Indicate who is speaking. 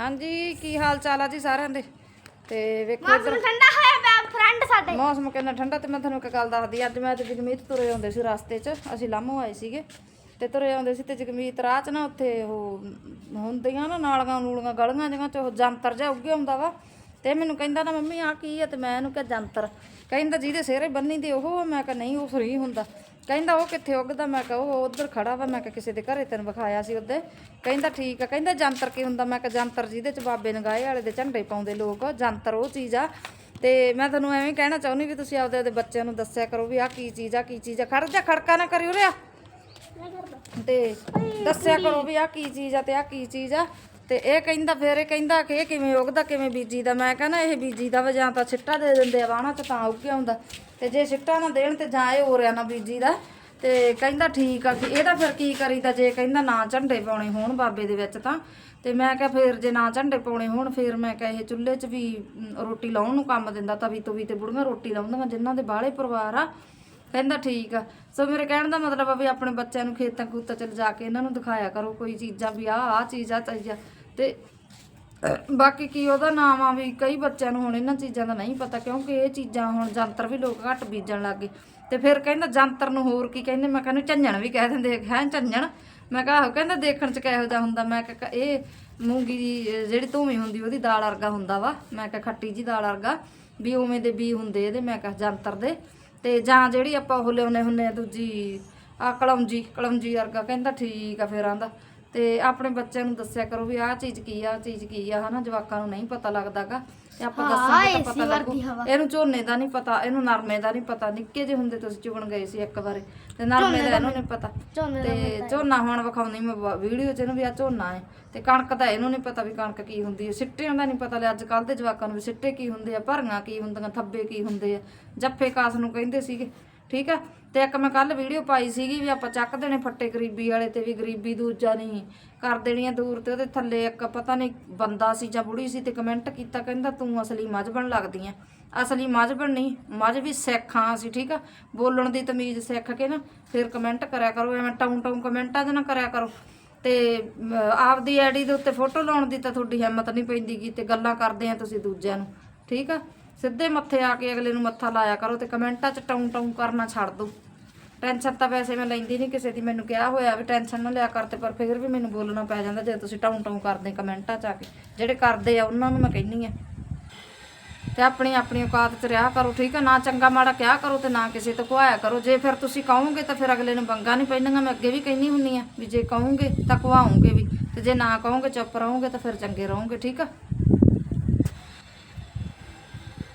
Speaker 1: ਹਾਂਜੀ ਕੀ ਹਾਲ ਚਾਲ ਆ ਜੀ ਸਾਰਿਆਂ ਦੇ? ਤੇ ਵੇਖੋ
Speaker 2: ਮੌਸਮ ਠੰਡਾ ਹੋਇਆ ਪਿਆ ਫਰੈਂਡ ਸਾਡੇ।
Speaker 1: ਮੌਸਮ ਕਿੰਨਾ ਠੰਡਾ ਤੇ ਮੈਂ ਤੁਹਾਨੂੰ ਇੱਕ ਗੱਲ ਦੱਸਦੀ ਅੱਜ ਮੈਂ ਤੇ ਜਗਮੀਤ ਤੁਰੇ ਆਉਂਦੇ ਸੀ ਰਸਤੇ 'ਚ ਅਸੀਂ ਲਾਮੋ ਆਏ ਸੀਗੇ। ਤੇ ਤੁਰੇ ਆਉਂਦੇ ਸੀ ਤੇ ਜਗਮੀਤ ਰਾਹ 'ਚ ਨਾ ਉੱਥੇ ਉਹ ਹੁੰਦੀਆਂ ਨਾ ਨਾਲੀਆਂ ਨੂਲੀਆਂ ਗਲੀਆਂ ਜਿਹੀਆਂ 'ਚ ਉਹ ਜੰਤਰ ਜਿਹਾ ਉੱਗੇ ਹੁੰਦਾ ਵਾ। ਤੇ ਮੈਨੂੰ ਕਹਿੰਦਾ ਨਾ ਮੰਮੀ ਆ ਕੀ ਆ? ਤੇ ਮੈਂ ਇਹਨੂੰ ਕਿਹਾ ਜੰਤਰ। ਕਹਿੰਦਾ ਜਿਹਦੇ ਸਿਹਰੇ ਬੰਨੀ ਦੇ ਉਹ। ਮੈਂ ਕਿਹਾ ਨਹੀਂ ਉਹ ਫਰੀ ਹੁੰਦਾ। ਕਹਿੰਦਾ ਉਹ ਕਿੱਥੇ ਉੱਗਦਾ? ਮੈਂ ਕਿਹਾ ਉਹ ਉਧਰ ਖੜਾ ਵਾ ਮੈਂ ਕਿਹਾ ਕਿਸੇ ਦੇ ਘਰੇ ਤੈਨੂੰ ਵਿਖਾਇਆ ਸੀ ਉਹਦੇ ਕਹਿੰਦਾ ਠੀਕ ਆ ਕਹਿੰਦਾ ਜੰਤਰ ਕੀ ਹੁੰਦਾ? ਮੈਂ ਕਿਹਾ ਜੰਤਰ ਜਿਹਦੇ ਚ ਬਾਬੇ ਨਗਾਏ ਵਾਲੇ ਦੇ ਝੰਡੇ ਪਾਉਂਦੇ ਲੋਕ ਜੰਤਰ ਉਹ ਚੀਜ਼ ਆ। ਤੇ ਮੈਂ ਤੁਹਾਨੂੰ ਐਵੇਂ ਕਹਿਣਾ ਚਾਹੁੰਦੀ ਵੀ ਤੁਸੀਂ ਆਪਦੇ ਆਪਦੇ ਬੱਚਿਆਂ ਨੂੰ ਦੱਸਿਆ ਕਰੋ ਵੀ ਆਹ ਕੀ ਚੀਜ਼ ਆ ਕੀ ਚੀਜ਼ ਆ। ਖੜ ਜਾ ਖੜਕਾ ਨਾ ਕਰਿਓ ਰਿਆ। ਤੇ ਦੱਸਿਆ ਕਰੋ ਵੀ ਆਹ ਕੀ ਚੀਜ਼ ਆ ਤੇ ਆਹ ਕੀ ਚੀਜ਼ ਆ। ਤੇ ਇਹ ਕਹਿੰਦਾ, ਫਿਰ ਇਹ ਕਹਿੰਦਾ ਕਿ ਇਹ ਕਿਵੇਂ ਉਗਦਾ, ਕਿਵੇਂ ਬੀਜੀ ਦਾ ਮੈਂ ਕਹਿੰਦਾ ਇਹ ਬੀਜੀ ਦਾ ਵਾ ਜਾਂ ਤਾਂ ਸਿੱਟਾ ਦੇ ਦਿੰਦੇ ਆ ਵਾਣਾ ਚ ਤਾਂ ਉੱਗ ਆਉਂਦਾ। ਤੇ ਜੇ ਸਿੱਟਾ ਨਾ ਦੇਣ ਤੇ ਜਾਂ ਇਹ ਹੋਰਿਆ ਨਾ ਬੀਜੀ ਦਾ ਤੇ ਕਹਿੰਦਾ ਠੀਕ ਆ ਕਿ ਇਹਦਾ ਫਿਰ ਕੀ ਕਰੀਦਾ? ਜੇ ਕਹਿੰਦਾ ਨਾ ਝੰਡੇ ਪਾਉਣੇ ਹੋਣ ਬਾਬੇ ਦੇ ਵਿੱਚ ਤਾਂ। ਤੇ ਮੈਂ ਕਿਹਾ ਫਿਰ ਜੇ ਨਾ ਝੰਡੇ ਪਾਉਣੇ ਹੋਣ, ਫਿਰ ਮੈਂ ਕਿਹਾ ਇਹ ਚੁੱਲ੍ਹੇ 'ਚ ਵੀ ਰੋਟੀ ਲਾਉਣ ਨੂੰ ਕੰਮ ਦਿੰਦਾ, ਤਵੀ ਤਵੀ ਤੇ ਬੁੜੀਆਂ ਰੋਟੀ ਲਾਉਂਦੀਆਂ ਜਿਨ੍ਹਾਂ ਦੇ ਬਾਹਲੇ ਪਰਿਵਾਰ ਆ। ਕਹਿੰਦਾ ਠੀਕ ਆ। ਸੋ ਮੇਰੇ ਕਹਿਣ ਦਾ ਮਤਲਬ ਆ ਵੀ ਆਪਣੇ ਬੱਚਿਆਂ ਨੂੰ ਖੇਤਾਂ ਖੂਤਾਂ ਚ ਜਾ ਕੇ ਇਹਨਾਂ ਨੂੰ ਦਿਖਾਇਆ ਕਰੋ, ਕੋਈ ਚੀਜ਼ਾਂ ਵੀ ਆਹ ਆਹ ਚੀਜ਼ ਆ ਚੀਜ਼ ਤੇ ਬਾਕੀ ਕੀ ਉਹਦਾ ਨਾਮ ਆ ਵੀ ਕਈ ਬੱਚਿਆਂ ਨੂੰ ਹੁਣ ਇਹਨਾਂ ਚੀਜ਼ਾਂ ਦਾ ਨਹੀਂ ਪਤਾ, ਕਿਉਂਕਿ ਇਹ ਚੀਜ਼ਾਂ ਹੁਣ ਜੰਤਰ ਵੀ ਲੋਕ ਘੱਟ ਬੀਜਣ ਲੱਗ ਗਏ। ਤੇ ਫਿਰ ਕਹਿੰਦਾ ਜੰਤਰ ਨੂੰ ਹੋਰ ਕੀ ਕਹਿੰਦੇ, ਮੈਂ ਕਹਿੰਦਾ ਝੰਜਣ ਵੀ ਕਹਿ ਦਿੰਦੇ ਹੈ ਝੰਜਣ? ਮੈਂ ਕਿਹਾ ਆਹੋ, ਕਹਿੰਦਾ ਦੇਖਣ ਚ ਕਿਹੋ ਜਿਹਾ ਹੁੰਦਾ, ਮੈਂ ਕਿਹਾ ਇਹ ਮੂੰਗੀ ਦੀ ਜਿਹੜੀ ਧੂਮੀ ਹੁੰਦੀ ਉਹਦੀ ਦਾਲ ਵਰਗਾ ਹੁੰਦਾ ਵਾ, ਮੈਂ ਕਿਹਾ ਖੱਟੀ ਜੀ ਦਾਲ ਵਰਗਾ, ਵੀ ਉਵੇਂ ਦੇ ਬੀ ਹੁੰਦੇ ਇਹਦੇ, ਮੈਂ ਕਿਹਾ ਜੰਤਰ ਦੇ। ਤੇ ਜਾਂ ਜਿਹੜੀ ਆਪਾਂ ਉਹ ਲਿਆਉਨੇ ਹੁੰਨੇ ਆ ਦੂਜੀ ਆ ਕਲਮਜੀ ਕਲਮਜੀ ਵਰਗਾ, ਕਹਿੰਦਾ ਠੀਕ ਆ ਫਿਰ ਆਂਦਾ ਤੇ ਆਪਣੇ ਬੱਚਿਆਂ ਨੂੰ ਦੱਸਿਆ ਕਰੋ ਵੀ ਆਹ ਚੀਜ਼ ਕੀ ਆ ਆਹ ਚੀਜ਼ ਕੀ ਆ ਹਨਾ ਜਵਾਕਾਂ ਨੂੰ ਨਹੀਂ ਪਤਾ ਲੱਗਦਾਗਾ ਤੇ ਆਪਾਂ ਦੱਸਾਂਗੇ ਤਾਂ ਪਤਾ ਲੱਗੂ। ਇਹਨੂੰ ਝੋਨੇ ਦਾ ਨਹੀਂ ਪਤਾ ਇਹਨੂੰ ਨਰਮੇ ਦਾ ਨਹੀਂ ਪਤਾ। ਨਿੱਕੇ ਜਿਹੇ ਹੁੰਦੇ ਤੁਸੀਂ ਚੁਗਣ ਗਏ ਸੀ ਇੱਕ ਵਾਰੀ। ਤੇ ਨਰਮੇ ਦਾ ਇਹਨੂੰ ਨਹੀਂ ਪਤਾ।
Speaker 2: ਝੋਨੇ
Speaker 1: ਤੇ ਝੋਨਾ ਹੁਣ ਵਿਖਾਉਂਦੀ ਮੈਂ ਵੀਡੀਓ 'ਚ ਇਹਨੂੰ ਵੀ ਆ ਝੋਨਾ ਹੈ। ਤੇ ਕਣਕ ਦਾ ਇਹਨੂੰ ਨਹੀਂ ਪਤਾ ਵੀ ਕਣਕ ਕੀ ਹੁੰਦੀ ਹੈ। ਸਿੱਟਿਆਂ ਦਾ ਨਹੀਂ ਪਤਾ ਲੈ ਅੱਜ ਕੱਲ ਦੇ ਜਵਾਕਾਂ ਨੂੰ ਵੀ ਸਿੱਟੇ ਕੀ ਹੁੰਦੇ ਆ ਭਰੀਆਂ ਕੀ ਹੁੰਦੀਆਂ ਥੱਬੇ ਕੀ ਹੁੰਦੇ ਆ। ਜੱਫੇ ਕਾਸ ਨੂੰ ਕਹਿੰਦੇ ਸੀਗੇ। ਠੀਕ ਆ? ਤੇ ਇੱਕ ਮੈਂ ਕੱਲ ਵੀਡੀਓ ਪਾਈ ਸੀਗੀ ਵੀ ਆਪਾਂ ਚੱਕ ਦੇਣੇ ਫੱਟੇ ਗਰੀਬੀ ਵਾਲੇ ਤੇ ਵੀ ਗਰੀਬੀ ਦੂਜਾ ਨਹੀਂ। ਕਰ ਦੇਣੀ ਦੇਣੀਆਂ ਦੂਰ ਤੇ ਉਹਦੇ ਥੱਲੇ ਇੱਕ ਪਤਾ ਨਹੀਂ ਬੰਦਾ ਸੀ ਜਾਂ ਬੁੜੀ ਸੀ ਤੇ ਕਮੈਂਟ ਕੀਤਾ, ਕਹਿੰਦਾ ਤੂੰ ਅਸਲੀ ਮਜਬਣ ਲੱਗਦੀ ਆ। ਅਸਲੀ ਮਜਬਣ ਨਹੀਂ ਮਜ ਵੀ ਸਿੱਖਾਂ ਸੀ ਠੀਕ ਆ? ਬੋਲਣ ਦੀ ਤਮੀਜ਼ ਸਿੱਖ ਕੇ ਨਾ ਫਿਰ ਕਮੈਂਟ ਕਰਿਆ ਕਰੋ, ਐਵੇਂ ਟਾਉਂ ਟਾਉਂ ਕਮੈਂਟਾਂ 'ਚ ਨਾ ਕਰਿਆ ਕਰੋ। ਤੇ ਆਪਦੀ ਆਈਡੀ ਦੇ ਉੱਤੇ ਫੋਟੋ ਲਾਉਣ ਦੀ ਤਾਂ ਤੁਹਾਡੀ ਹਿੰਮਤ ਨਹੀਂ ਪੈਂਦੀ ਗੀ ਤੇ ਗੱਲਾਂ ਕਰਦੇ ਆ ਤੁਸੀਂ ਦੂਜਿਆਂ ਨੂੰ, ਠੀਕ ਆ? ਸਿੱਧੇ ਮੱਥੇ ਆ ਕੇ ਅਗਲੇ ਨੂੰ ਮੱਥਾ ਲਾਇਆ ਕਰੋ ਤੇ ਕਮੈਂਟਾਂ 'ਚ ਟਾਉਂ ਟਾਉਂ ਕਰਨਾ ਛੱਡ ਦਿਓ ਟੈਨਸ਼ਨ ਤਾਂ ਵੈਸੇ ਮੈਂ ਲੈਂਦੀ ਨਹੀਂ ਕਿਸੇ ਦੀ, ਮੈਨੂੰ ਕਿਹਾ ਹੋਇਆ ਵੀ ਟੈਨਸ਼ਨ ਨਾ ਲਿਆ ਕਰ ਤੇ ਪਰ ਫਿਰ ਵੀ ਮੈਨੂੰ ਬੋਲਣਾ ਪੈ ਜਾਂਦਾ ਜੇ ਤੁਸੀਂ ਟਾਉਂ ਟਾਉਂ ਕਰਦੇ ਕਮੈਂਟਾਂ 'ਚ ਆ ਕੇ। ਜਿਹੜੇ ਕਰਦੇ ਆ ਉਹਨਾਂ ਨੂੰ ਮੈਂ ਕਹਿੰਨੀ ਆ। ਤੇ ਆਪਣੀ ਆਪਣੀ ਔਕਾਤ 'ਚ ਰਿਹਾ ਕਰੋ, ਠੀਕ ਹੈ ਨਾ ਚੰਗਾ ਮਾੜਾ ਕਿਹਾ ਕਰੋ ਤੇ ਨਾ ਕਿਸੇ ਤੋਂ ਕੁਹਾਇਆ ਕਰੋ। ਜੇ ਫਿਰ ਤੁਸੀਂ ਕਹੋਗੇ ਤਾਂ ਫਿਰ ਅਗਲੇ ਨੂੰ ਬੰਗਾ ਨਹੀਂ ਪੈਣੀਆਂ ਮੈਂ ਅੱਗੇ ਵੀ ਕਹਿੰਦੀ ਹੁੰਨੀ ਆ ਵੀ ਜੇ ਕਹੋਗੇ ਤਾਂ ਕੁਹਾਉਂਗੇ ਵੀ। ਤੇ ਜੇ ਨਾ ਕਹੋਗੇ, ਚੁੱਪ ਰਹੋਗੇ ਤਾਂ ਫਿਰ ਚੰਗੇ ਰਹੋਗੇ, ਠੀਕ ਆ?